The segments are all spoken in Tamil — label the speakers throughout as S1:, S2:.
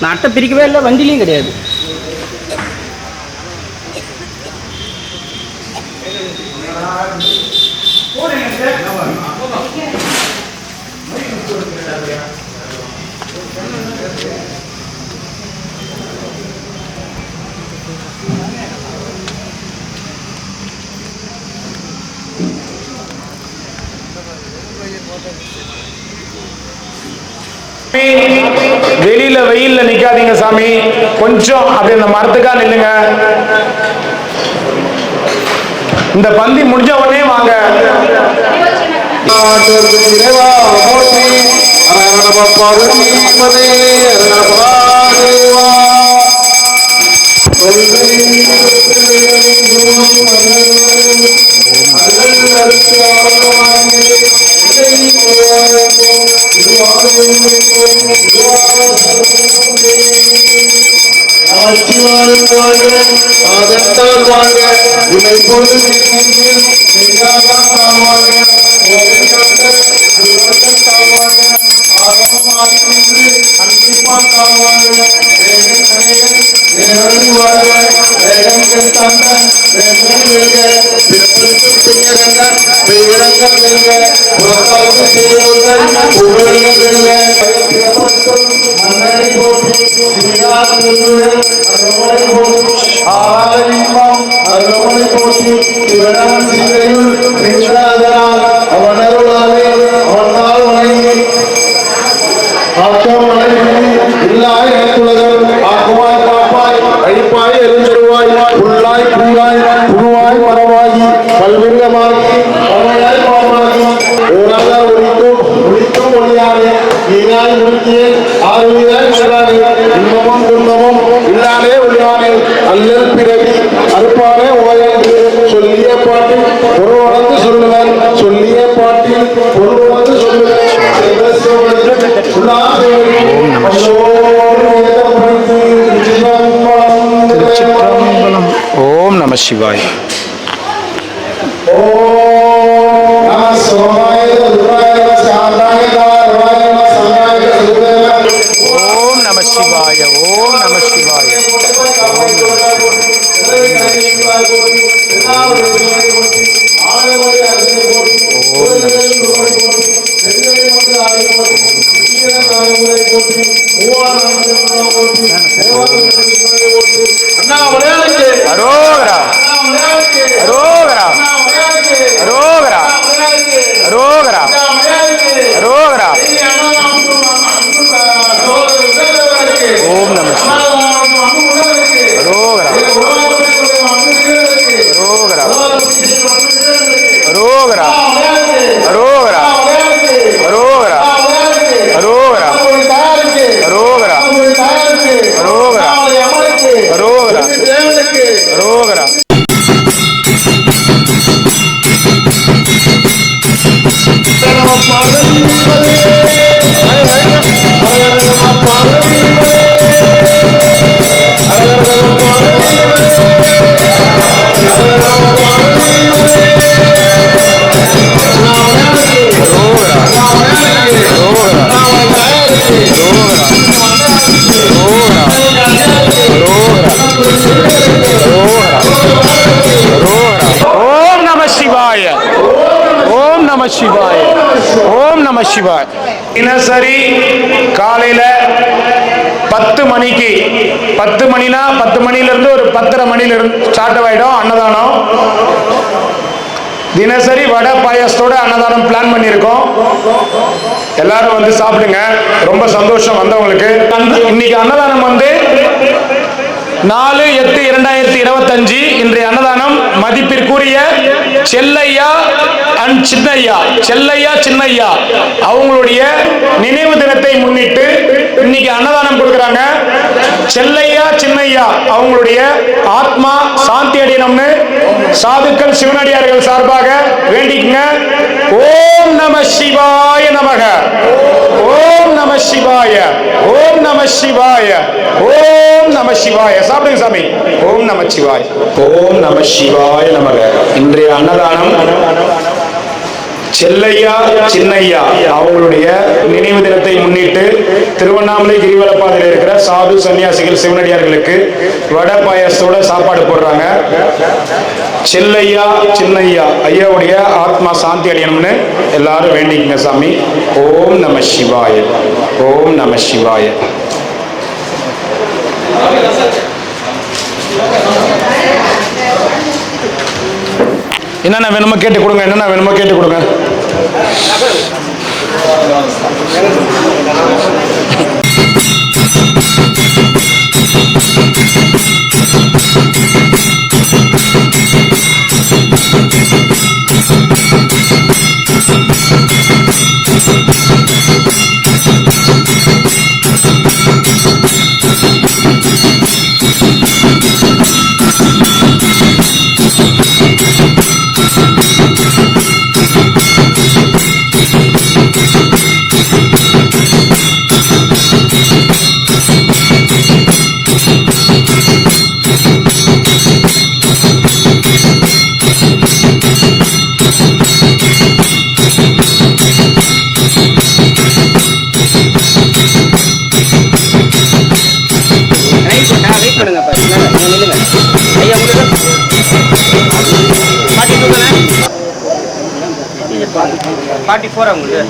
S1: நான் அட்டை பிரிக்கவே இல்லை வண்டிலையும் கிடையாது.
S2: வெளியில வெயில்ல நிக்காதீங்க சாமி. கொஞ்சம் அப்படி இந்த மரத்துக்கா நில்லுங்க. இந்த பந்தி முடிஞ்ச உடனே வாங்க.
S3: ஆட்சியாளர் வாழ்க. ஆதத்தால் வாழ்க. உன்னை பொழுது செஞ்சாதான் தாம் வாழ்க உலகம் தாம் வாழ்க Padre, Padre, Padre, Padre, Padre, Padre, Padre, Padre, பொறுப்பது
S2: திருச்சிற்றம்பலம். ஓம் நம சிவாய். ஓம் சிவாய தினசரி காலையில பத்து மணிக்கு பத்து மணினா பத்து மணில இருந்து ஒரு பத்தரை மணில இருந்து ஸ்டார்ட் ஆயிடும் அன்னதானம். தினசரி வடை பாயாசத்தோட அன்னதானம் பிளான் பண்ணியிருக்கோம். எல்லாரும் வந்து சாப்பிடுங்க. ரொம்ப சந்தோஷம் வந்தவங்களுக்கு. இன்னைக்கு அன்னதானம் வந்து நாலு எட்டு இரண்டாயிரத்தி இருபத்தஞ்சு இன்றைய அன்னதானம் மதிப்பிற்குரிய செல்லையா அண்ட் சின்னையா. செல்லையா சின்னையா. அவங்களுடைய நினைவு தினத்தை முன்னிட்டு இன்னைக்கு அன்னதானம் கொடுக்குறாங்க. செல்லையா சின்னையா. அவங்களுடைய ஆத்மா சாந்தி அடையணும்னு சாதுக்கள் சிவனடியார்கள் சார்பாக வேண்டிக்குங்க. ஓம் நம சிவாய நமக. ஓம் நம சிவாய. ஓ சிவாய. ஓம் நம சிவாய. சாப்பிடுங்க சாமி. ஓம் நம சிவாய. ஓம் நம சிவாய நமக. இன்றைய அன்னதானம் செல்லையா சின்னையா? அவங்களுடைய நினைவு தினத்தை முன்னிட்டு திருவண்ணாமலை கிரிவலப்பாதையில் இருக்கிற சாது சன்னியாசிகள் சிவனடியார்களுக்கு வடை பாயாசத்தோட சாப்பாடு போடுறாங்க. செல்லையா சின்னையா? ஐயாவுடைய ஆத்மா சாந்தி அடையணும்னு எல்லாரும் வேண்டிக்கங்க சாமி. ஓம் நம சிவாய. ஓம் நம சிவாய. என்னென்ன வேணுமோ கேட்டு கொடுங்க என்னென்ன வேணுமோ கேட்டு கொடுங்க.
S1: ஃபார்ட்டி ஃபோரா உங்களுக்கு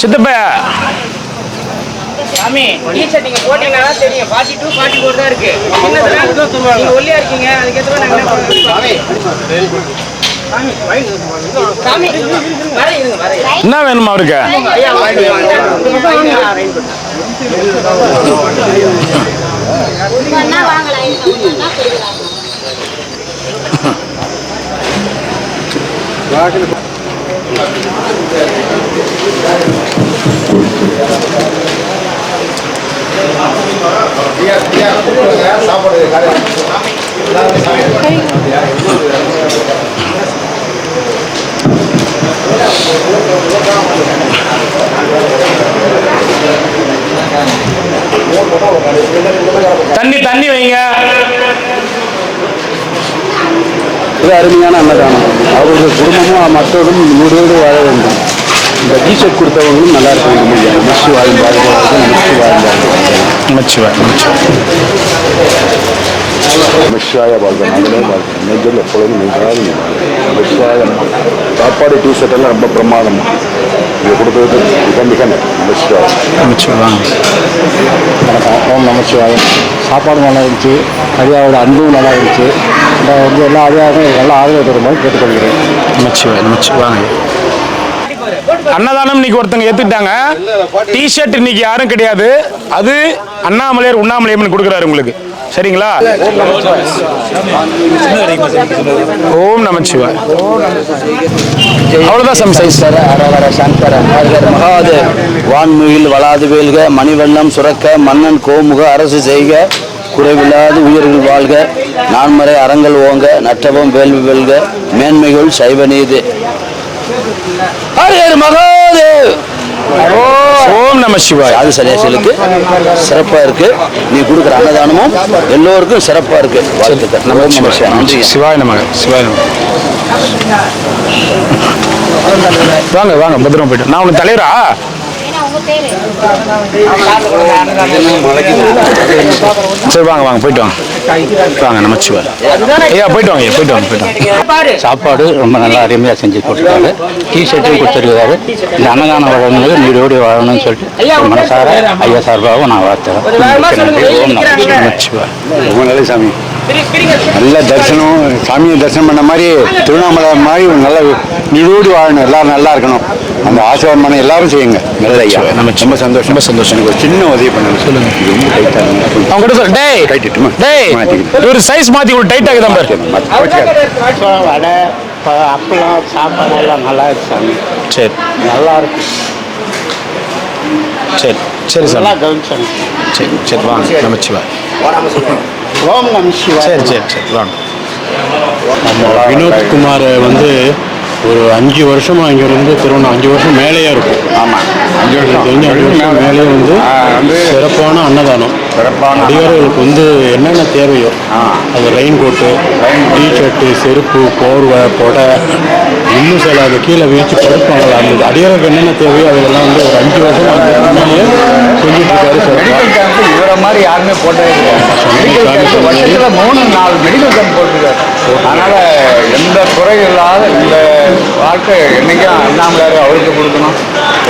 S2: சித்தப்ப.
S1: சாமி டீஷர்ட் நீங்க போட்டீங்கன்னா தெரியும். ஃபார்ட்டி டூ ஃபார்ட்டி ஃபோர் தான் இருக்கு. சின்னதுல நீங்க ஒல்லியா இருக்கீங்க. அதுக்கேற்ற நாங்க என்ன பண்ணுவோம்
S2: வேணுமா அவருக்கு
S1: வாங்க வாங்க
S4: ஒண்ணா வாங்கலாம் இல்ல ஒண்ணா கொடுக்கலாம்
S3: சாப்பாடு
S2: தண்ணி தண்ணி வைங்க.
S5: இது அருமையான அன்னதானம். அவர்கள் குடும்பமும் மற்றவரும் நூறோடு வாழ வேண்டும். இந்த டிஷர்ட் கொடுத்தவங்களும் நல்லா இருக்க வேண்டும். ஐயா நமச்சி வாழும் வாழ்வார்கள் நமச்சி வாழும் வாழ்வார்கள்
S2: நமச்சிவாய்
S5: நமச்சிவாய வாழ்க்கை நாங்களே வாழ்க்கை எப்பொழுதும் நெஞ்சாலும் நமச்சிவாய சாப்பாடு எல்லாம் ரொம்ப பிரமாதம் இது கொடுத்தது மிக மிக நமச்சிவாய வணக்கம் ஓம் நமச்சிவாயம் சாப்பாடு நல்லா இருந்துச்சு அரியாவோட அன்பும் நல்லா இருந்துச்சு நான் வந்து எல்லா ஐயாவும் நல்லா ஆதரவு தருமாறு கேட்டுக்கொள்கிறேன்
S2: நமச்சிவாய் நமச்சிவாய் அன்னதானம் இன்னைக்கு ஒருத்தங்க டி டிஷர்ட் இன்னைக்கு யாரும் கிடையாது. அது அண்ணாமலையார் உண்ணாமலையம்னு கொடுக்குறாரு உங்களுக்கு. சரிங்களா? ஓம் நமச்சிவாய் அவ்வளவுதான் சாமி சைஸ்
S5: சங்கர மகாதேவ். வான்முகில் வளாது வேல்க மணிவண்ணம் சுரக்க மன்னன் கோமுக அரசு செய்க குறைவில்லாது உயிர்கள் வாழ்க நான்மறை அறங்கள் ஓங்க நற்றவம் வேள்வி வெல்க மேன்மைகள் சைவ நீதி. மகாதேவ்!
S2: ஓம் நம சிவாய்.
S5: சாது சன்னியாசிகளுக்கு சிறப்பா இருக்கு. நீ கொடுக்குற அன்னதானமும் எல்லோருக்கும் சிறப்பா இருக்கு. வாழ்த்துக்கள்.
S2: நம
S5: நம
S2: சிவாய்.
S5: சிவாய. நன்றி
S2: சிவாய் நமக. வாங்க வாங்க பத்திரமா போயிட்டு நான் உனக்கு தலைவரா? சரி வாங்க வாங்க போயிட்டு வாங்க. வாங்க நமச்சிவாய் ஐயா போயிட்டு வாங்க ஐயா போயிட்டு வாங்க போயிட்டு
S5: சாப்பாடு. ரொம்ப நல்லா அருமையாக செஞ்சு கொடுத்துருக்காரு. டிஷர்ட்டும் கொடுத்துருக்காரு. இந்த அன்னதானம் வழங்குனது நீரோடி வாழணும்னு சொல்லிட்டு மனசார ஐயா சார்பாகவும் நான் வாழ்த்துறேன்.
S1: வெயில்
S5: ஓம் நம
S1: நிக்கிறாங்க
S2: நமச்சிவாய்
S5: ரொம்ப நல்ல சாமி. நல்ல தரிசனம் சாமியை தரிசனம் பண்ண மாதிரி திருவண்ணாமலை மாதிரி ஒரு நல்ல நீரோடி வாழணும் எல்லாரும் நல்லா இருக்கணும். அந்த ஆசீர்வாதம் பண்ண எல்லாரும் செய்யுங்க. நல்ல ஐயா
S2: நம்ம
S5: ரொம்ப சந்தோஷம்.
S2: ரொம்ப சந்தோஷம்.
S5: எனக்கு ஒரு சின்ன உதவி பண்ணுங்க. சொல்லுங்க. ரொம்ப டைட்டாக இருங்க
S2: அவங்க கிட்ட சொல் டேய்!
S5: டைட்டுமா
S2: டேய்!
S5: மாத்திக்கிறேன்.
S2: இவர் சைஸ் மாத்தி ஒரு டைட் ஆகுதான் பாரு.
S5: வடை அப்பளம் சாப்பாடு எல்லாம் நல்லா இருக்கு சாமி.
S2: சரி.
S5: நல்லா இருக்கு.
S2: சரி. சரி சார்
S5: நல்லா கவனிச்சாங்க
S2: சரி சரி வாங்க. நமச்சிவாய்
S5: ஓம் நம சிவாய
S2: சரி சரி சரி வாங்க.
S6: வினோத்குமார் வந்து ஒரு அஞ்சு வருஷமா இங்க இருந்து திருவண்ணா அஞ்சு வருஷம் மேலேயே இருக்கும்.
S7: ஆமாம் அஞ்சு வருஷம்.
S6: தெரிஞ்ச அஞ்சு வருஷம் மேலேயே வந்து சிறப்பான அன்னதானம்.
S7: சிறப்பான
S6: அடியார்களுக்கு வந்து என்னென்ன தேவையோ அது ரெயின் கோட்டு டீ ஷர்ட்டு செருப்பு போர்வை கொடை இன்னும் சில அது கீழே வீழ்ச்சி படுப்பாங்கல்ல அந்த அடியாருக்கு என்னென்ன தேவையோ அதெல்லாம் வந்து ஒரு அஞ்சு வருஷம் முன்னாடியே செஞ்சுட்டு இருக்காரு
S7: இவரை மாதிரி யாருமே போட்டதே கிடையாது மூணு நாலு மெடிக்கல் கேம்ப் போட்டிருக்காரு. அதனால எந்த குறை இல்லாத இந்த வாழ்க்கை என்னைக்கும் அண்ணாமலையார் அவருக்கு கொடுக்கணும்.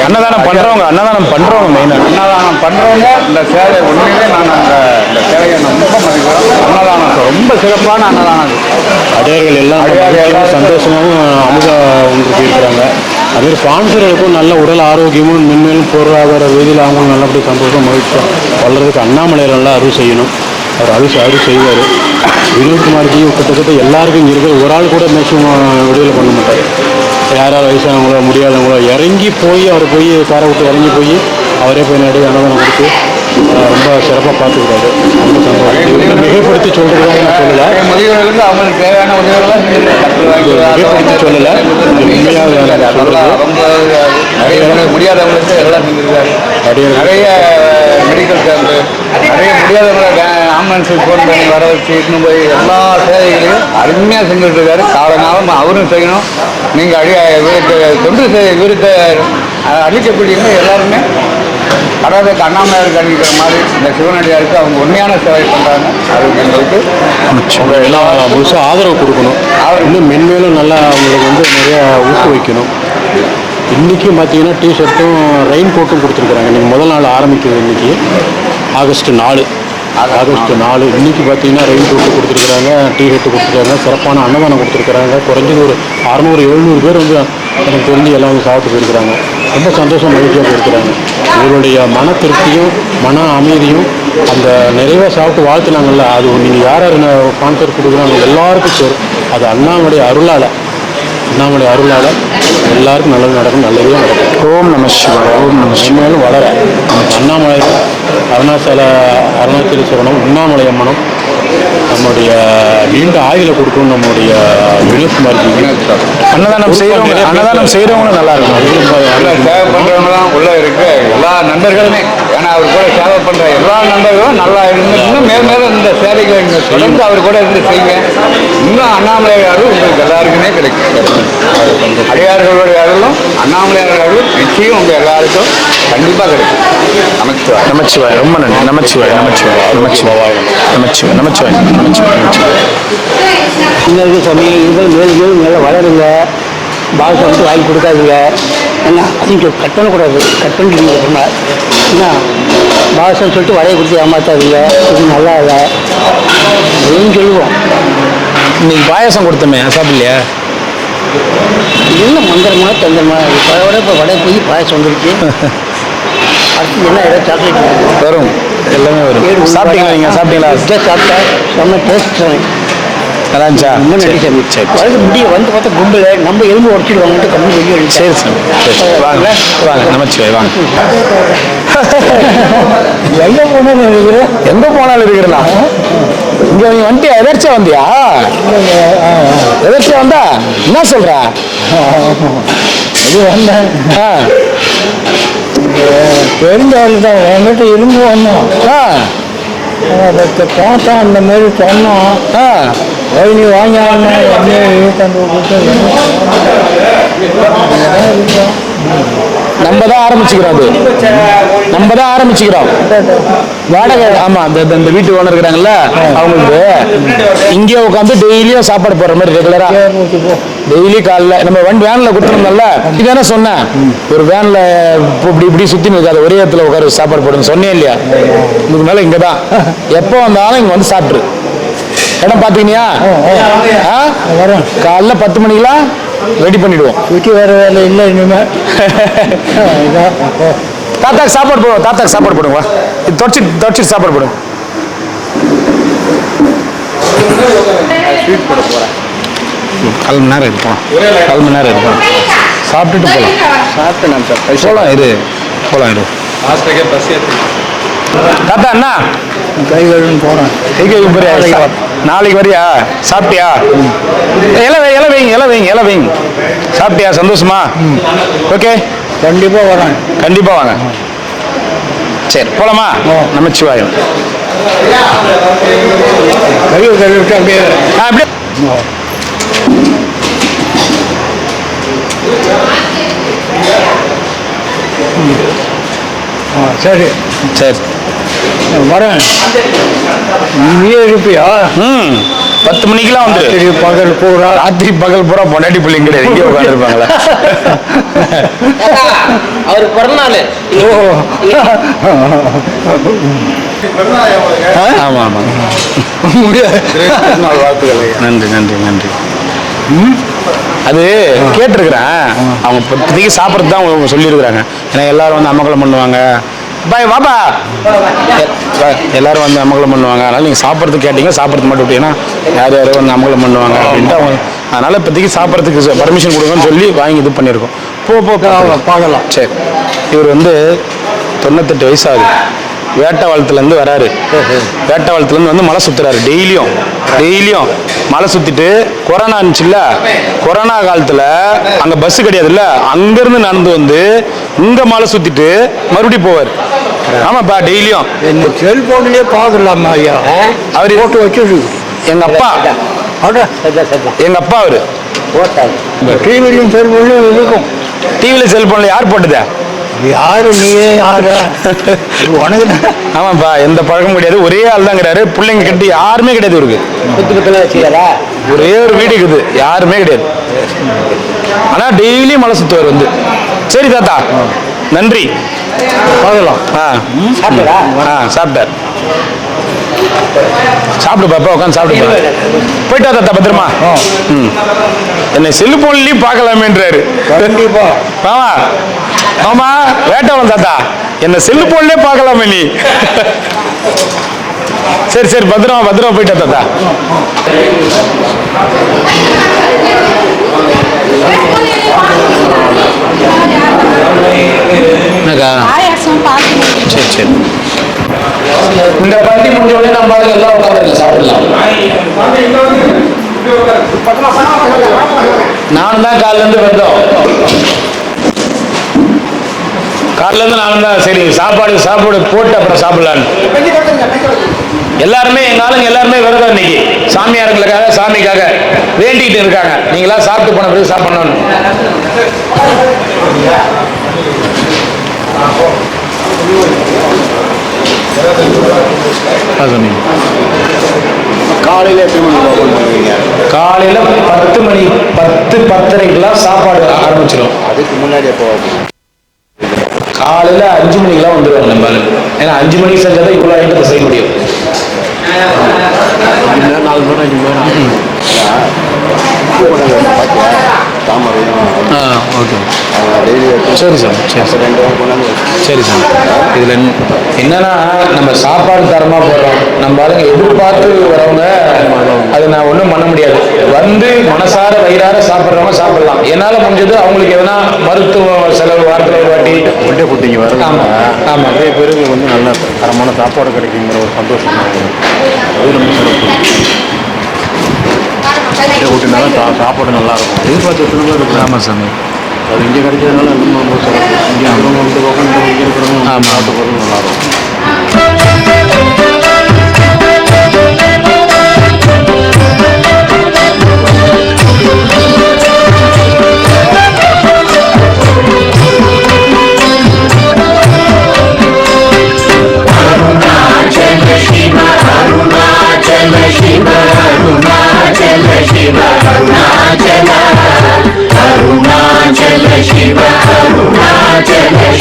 S2: அன்னதானம் பண்றவங்க அன்னதானம் பண்றவங்க மெயினா
S7: அன்னதானம் பண்றவங்க இந்த சேவை உண்மையிலே நான் அந்த இந்த சேவையை ரொம்ப மதிக்கிறோம் அன்னதானம் ரொம்ப சிறப்பான அன்னதானம்.
S6: அடியார்கள் எல்லாம்
S7: எல்லாம்
S6: சந்தோஷமாகவும் அமுதா ஒன்றுக்கு இருக்கிறாங்க அதுமாதிரி ஸ்பான்சர்களுக்கும் நல்ல உடல் ஆரோக்கியமும் மென்மேலும் பொருளாதார ரீதியில் அவங்களும் நல்லபடி சந்தோஷம் மகிழ்ச்சியாக வளர்றதுக்கு அண்ணாமலையார் நல்லா அருள் செய்யணும். அவர் அருள் அருள் செய்வார். வினோத்குமார்ஜியும் கிட்டத்தட்ட எல்லாருக்கும் இங்கே இருக்கிற ஒரு ஆள் கூட மேக்ஸிமம் விடுதலை பண்ண மாட்டார். யாராவது வயசானவங்களோ முடியாதவங்களோ இறங்கி போய் அவர் போய் காரை விட்டு இறங்கி போய் அவரே போய் நடுவே அன்னதானம் கொடுத்து ரொம்ப சிறப்பாக பார்த்துக்கிறாரு ரொம்ப சந்தோஷம். மிகைப்படுத்தி சொல்கிறதுக்காக நான் சொல்லலை.
S7: அவங்களுக்கு தேவையான
S6: மிகைப்படுத்தி சொல்லலை. உண்மையாக
S7: முடியாதவங்களுக்கு நிறைய மெடிக்கல் கேம்ப்பு நிறைய முடியாதவங்களை ஆம்புலன்ஸுக்கு ஃபோன் பண்ணி வர வச்சு இன்னும் போய் எல்லா சேவைகளையும் அருமையாக செஞ்சுட்டு இருக்காரு. காலங்காலம் அவரும் செய்யணும். நீங்கள் இவருக்கு தொண்டு அஹ், அளிக்கக்கூடியவங்க எல்லாருமே கடவுளுக்கு அண்ணாமலையாருக்கு அளிக்கிற மாதிரி இந்த சிவனடியாருக்கு அவங்க உண்மையான சேவை பண்ணுறாங்க அது எங்களுக்கு
S6: எல்லாம் முழுசாக ஆதரவு கொடுக்கணும். இன்னும் மென்மேலும் நல்லா அவங்களுக்கு வந்து நிறைய ஊக்குவிக்கணும். இன்றைக்கும் பார்த்தீங்கன்னா டிஷர்ட்டும் ரெயின் கோட்டும் கொடுத்துருக்குறாங்க. இன்னைக்கு முதல் நாள் ஆரம்பிக்குது இன்னைக்கு ஆகஸ்ட் நாலு. ஆகஸ்ட் நாலு. இன்னைக்கு பார்த்தீங்கன்னா ரெயின் ரூட்டு கொடுத்துருக்குறாங்க டீ ஹெட்டு கொடுத்துருக்காங்க சிறப்பான அன்னதானம் கொடுத்துருக்குறாங்க. குறைஞ்சது ஒரு அறநூறு எழுநூறு பேர் வந்து எனக்கு தெரிஞ்சு எல்லாம் வந்து சாப்பிட்டு போயிருக்கிறாங்க. ரொம்ப சந்தோஷம் மகிழ்ச்சியாக போயிருக்கிறாங்க. இவருடைய மன திருப்தியும் மன அமைதியும் அந்த நிறைவாக சாப்பிட்டு வாழ்த்துனாங்கல்ல அது நீங்கள் யார் யார் ஸ்பான்சர் கொடுக்குறாங்க எல்லாருக்கும் சேரும். அது அண்ணாவுடைய அருளால். அண்ணாமலை அருளால் எல்லாருக்கும் நல்லது நடக்கும் நல்லதே நடக்கும்.
S2: ஓம் நம சிவாய ஓம் நம
S6: மேலும் வளர. அண்ணாமலை அருணாச்சல அருணாச்சலேஸ்வரனும் உண்ணாமலை அம்மனும் நம்முடைய நீண்ட ஆயுளை கொடுக்கணும் நம்முடைய வினோத்குமார்ஜி
S2: அன்னதானம் செய்யறவங்க அன்னதானம் செய்யறவங்களும் நல்லா இருக்கும்.
S7: சேவை பண்றவங்களாம் உள்ள இருக்கு. எல்லா நண்பர்களுமே ஏன்னா அவர் கூட சேவை பண்ற எல்லா நண்பர்களும் நல்லா இருந்து இன்னும் மேல் மேலும் இந்த சேவைகளை நீங்க தொடர்ந்து அவர் கூட இருந்து செய்யுங்க. இன்னும் அண்ணாமலையாரும் உங்களுக்கு எல்லாருக்குமே கிடைக்கும். அடியார்களுடைய அருளும் அண்ணாமலையார் அருளும் நிச்சயம் உங்க எல்லாருக்கும் கண்டிப்பா கிடைக்கும். நமச்சிவாய்
S2: நமச்சிவாய் ரொம்ப நன்றி. நமச்சிவாய் நமச்சிவாய் நமச்சிவாய் நமச்சிவாய் நமச்சிவாய் நமச்சிவாய் நமச்சிவாய்
S8: சமையல் இருக்கிற மேலும் மேலும் நல்லா வளருங்க. பாக்ஸ் வந்து வாங்கி கொடுக்காதீங்க. என்ன அதிகம் கட் பண்ணக்கூடாது கட் பண்ணிட்டீங்க அப்புறமா என்ன? பாக்ஸ்ன்னு சொல்லிட்டு வடையை கொடுத்து ஏமாத்தாதீங்க. இது நல்லா இல்லை. அப்படின்னு சொல்லுவோம்.
S2: இன்னைக்கு பாயாசம் கொடுத்தோமே சாப்பிடலையா?
S8: என்ன மந்திரமா தந்திரமா? பழவோட இப்போ வடை போய் பாயசம் வந்துருச்சு. அடுத்து என்ன ஏதாவது சாக்லேட்
S2: வரும். எல்லாமே வரும். சாப்பிட்டீங்களா நீங்க? சாப்பிட்டீங்களா?
S8: சாப்பிட்டேன் செம்ம டேஸ்ட்
S2: இருந்துச்சா
S8: ரொம்ப நன்றி சாமி
S2: சரி
S8: முடிய வந்து பார்த்தா கும்பல நம்ம எலும்பு உடச்சிடுவாங்கன்ட்டு கம்மி வெளியே.
S2: சரி சாமி சரி வாங்க வாங்க நமச்சிவாய் வாங்க.
S8: எங்க போனோம் நினைக்கிறேன்
S2: எங்க போனாலும் இருக்கிறனா இங்க நீ வந்துட்டியா? எதர்ச்சியா வந்தியா? எதர்ச்சியா வந்தா? என்ன சொல்ற?
S8: இது வந்தேன்
S2: ஆ,
S8: தெரிஞ்சவர்கள் தான். என்கிட்ட இரும்பு வந்தோம்
S2: ஆ,
S8: அதுக்கு பார்த்தா அந்த மாதிரி சொன்னோம். ஓய் நீ வாங்கி என்ன இருபத்தஞ்சு கொடுத்து
S2: நம்ம தான் ஆரம்பிச்சுக்கிறோம் அது. நம்ம தான் ஆரம்பிச்சுக்கிறோம். வாடகை ஆமா இந்த இந்த- வீட்டு ஓனர் இருக்கிறாங்கல்ல அவங்களுக்கு இங்கே உட்காந்து டெய்லியும் சாப்பாடு போடுற மாதிரி ரெகுலரா டெய்லி காலைல நம்ம வண்டி வேன்ல கொடுத்துருந்தோம்ல இதானே சொன்னேன். ஒரு வேன்ல இப்படி இப்படி சுத்தி நிற்காது ஒரே இடத்துல உட்காரு சாப்பாடு போடுங்க சொன்னேன் இல்லையா? இதுக்கு மேல இங்க தான் எப்போ வந்தாலும் இங்க வந்து சாப்பிட்ரு இடம் பாத்தீங்கன்னா காலைல பத்து மணிக்கெல்லாம் ரெடி பண்ணிடுவோம்.
S8: சுற்றி வர வேலை இல்லை இனிமேல்
S2: தாத்தாக்கு சாப்பாடு போடுவோம். தாத்தாக்கு சாப்பாடு போடுங்க வா. இது தொடச்சி தொடச்சி சாப்பாடு போடுங்க. கால் மணி நேரம் இருப்போம் கால் மணி நேரம் இருப்போம் சாப்பிட்டுட்டு போகலாம்
S7: சாப்பிட்டேன். சார்
S2: போகலாம் இரு. போகலாம் இரு தாத்தா என்ன
S8: கை கழுவின்னு போகிறேன்
S2: கை கழுவி போறியா நாளைக்கு வரியா? சாப்பிட்டியா? இலை இலை வைங்க இலை வைங்க இலை வைங்க. சாப்பிட்டியா? சந்தோஷமா? ஓகே.
S8: கண்டிப்பாக வரேன்.
S2: கண்டிப்பா வாங்க. சரி போலாமா? நமச்சிவாயம்.
S8: கழுவி கழுவிட்டு அப்படியே.
S2: ஆ அப்படியே.
S8: ஆ சரி.
S2: சரி.
S8: வரேன். நீயே இருப்பியா?
S2: ம். பத்து மணிக்கெல்லாம் வந்து.
S8: சரி பகல் பூரா
S2: ராத்திரி பகல் பூரா பொண்டாட்டி பிள்ளைங்க கிடையாது இங்கே உட்காந்துருப்பாங்களா
S1: அவர் பிறந்தநாள்.
S8: ஓ.
S2: ஆமா ஆமா.
S8: முடியாது.
S2: நன்றி நன்றி நன்றி. அது கேட்டிருக்கிறேன். அவங்க இப்போதைக்கு சாப்பிட்றது தான் அவங்க சொல்லியிருக்கிறாங்க. ஏன்னா எல்லாரும் வந்து அமங்கலம் பண்ணுவாங்க. பாய் வாப்பா. எல்லாரும் வந்து அமங்கலம் பண்ணுவாங்க. அதனால நீங்கள் சாப்பிட்றதுக்கு கேட்டீங்க சாப்பிட்றது மட்டும் விட்டீங்கன்னா யார் யாரும் வந்து அமங்கலம் பண்ணுவாங்க அப்படின்ட்டு அவங்க அதனால இப்போதைக்கு சாப்பிட்றதுக்கு பர்மிஷன் கொடுங்கன்னு சொல்லி வாங்கி இது பண்ணியிருக்கோம். போ போ.
S8: பார்க்கலாம்.
S2: சரி. இவர் வந்து தொண்ணூத்தெட்டு வயசு ஆகுது வேட்டவாளத்துலேருந்து வராரு. வேட்டவாளத்துலேருந்து வந்து மலை சுத்துறாரு. டெய்லியும் டெய்லியும் மலை சுத்திட்டு கொரோனா இருந்துச்சுல்ல? கொரோனா காலத்தில் அங்கே பஸ் கிடையாதுல்ல? அங்கேருந்து நடந்து வந்து இங்கே மலை சுத்திட்டு மறுபடியும் போவார். ஆமாப்பா டெய்லியும்.
S8: இந்த செல்போன்லயே பார்க்கலாமா ஐயா?
S2: அவர்
S8: போட்டு வச்சிருக்கு
S2: எங்கள் அப்பா.
S8: அட
S2: எங்கள் அப்பா அவர்.
S8: டிவிலையும் செல்போன்லையும் இருக்கும்.
S2: டிவியில் செல்ஃபோனில் யார் போட்டதா?
S8: யாரு நீயே யாரு? உனக்கு.
S2: ஆமாப்பா எந்த பழக்கமும் கிடையாது. ஒரே ஆள் தாங்கிறாரு பிள்ளைங்க கட்டி யாருமே கிடையாது இவருக்கு.
S1: குத்து குத்துல வச்சுக்கிறா
S2: ஒரே ஒரு வீடு இருக்குது. யாருமே கிடையாது. ஆனா டெய்லி மலை சுத்துவார் வந்து. சரி தாத்தா. நன்றி.
S8: பார்க்கலாம்.
S2: ஆ.
S1: சாப்பிட்டா
S2: ஆ சாப்பிட்டார் சாப்பிடு பாப்பா உட்காந்து சாப்பிடு. போயிட்டு தாத்தா பத்திரமா. ம். என்னை செல்போன்லயும் பார்க்கலாமேன்றாரு.
S8: கண்டிப்பா.
S2: மாமா மாமா வேட்டவளம் தாத்தா. என்ன செல்போன்லயே பார்க்கலாமே நீ. சரி சரி பத்திரமா பத்திரமா போயிட்டா தாத்தா. என்னக்கா
S4: பார்க்கணும்
S2: சரி சரி. இந்த பந்தி முடிஞ்ச உடனே நம்ம எல்லாம் உட்காந்து சாப்பிடலாம். நானும் தான் காலைல இருந்து வந்தோம். காலைல இருந்து நானும் தான் சரி சாப்பாடு சாப்பாடு போட்டு அப்புறம் சாப்பிடலான்னு. எல்லாருமே எங்க ஆளுங்க எல்லாருமே விரதம் இன்னைக்கு. சாமியாருங்களுக்காக சாமிக்காக வேண்டிக்கிட்டு இருக்காங்க. நீங்களா சாப்பிட்டு போன பிறகு சாப்பிடணும்னு.
S3: காலையில்
S2: காலையில பத்து மணி பத்து பத்தரைக்கெல்லாம் சாப்பாடு ஆரம்பிச்சிடும்
S3: அதுக்கு முன்னாடி எப்போ
S2: காலையில அஞ்சு மணிக்கெல்லாம் வந்துடுவாங்க நம்ம. ஏன்னா அஞ்சு மணிக்கு செஞ்சாதான் இவ்வளோ ஐட்டத்தை செய்ய முடியும்.
S3: நாலு மணி அஞ்சு மணி தாமரையும்
S2: ஆ ஓகே. சரி சார். சரி சார். சரி சார். இதில் என்னன்னா நம்ம சாப்பாடு தரமாக போடுறோம். நம்ம ஆளுங்க எதிர்பார்த்து வரவங்க அது நான் ஒன்றும் பண்ண முடியாது. வந்து மனசார வயிறார சாப்பிட்றவங்க சாப்பிடலாம். என்னால் முடிஞ்சது அவங்களுக்கு எதனா மருத்துவ செலவு வாரத்தில் ஒரு வாட்டி.
S6: ஒட்டை குட்டிங்க வரது
S2: ஆமா, ஆமா.
S6: நிறைய பேருக்கு வந்து நல்ல தரமான சாப்பாடு கிடைக்குங்கிற ஒரு சந்தோஷம். அது ரொம்ப சிறப்பு ஒட்டை குட்டினால சா சாப்பாடு நல்லா இருக்கும் எதிர்பார்த்து
S2: ஆமாம் சாமி.
S6: அது இங்கே கிடைக்கிறதுனால இன்னும் ரொம்ப சிறப்பு இங்கே இருக்கிறவங்க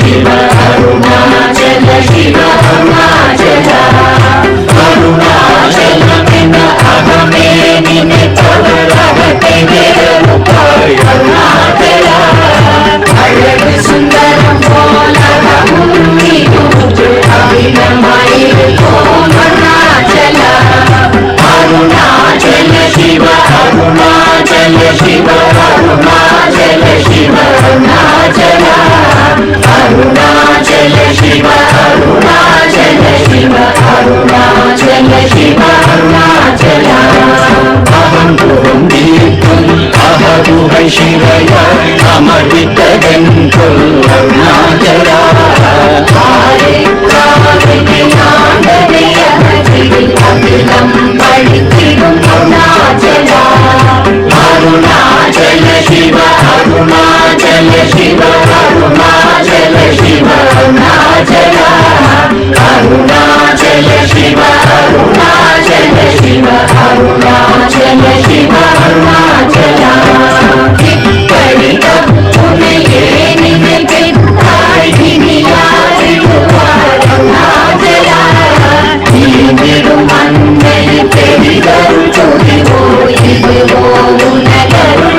S6: இந்த பக்கம் இந்த இங்கே இருக்கிறவங்க
S2: ஆமா.
S6: சாப்பிட்டு போகிறது நல்லா இருக்கும்
S9: Shiva, Arunachal Shiva, அருணாச்சல சிவ அருணாச்சல அகம் புகுந்தீர்க்கும் அகதுகை சிவைய அமர்வித்ததென் சொல் அருணாச்சலா ஆரே காவிரி ஆண்டவே அகதில் அகிலம் பழித்திடும் அருணாச்சலா அருணாச்சல சிவ அருணாச்சல சிவ அருணாச்சல சிவ அருணாச்சல அருணாச்சல சிவ அருணாச்சல சிவ அருணாச்சல சிவ அருணாச்சல இப்படி సిలువోను నగరు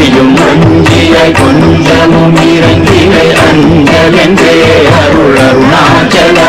S9: அஞ்சியும் அஞ்சியாய் கொஞ்சமும் இறங்கினை அஞ்சலென்றே அருள் அருணாச்சலா.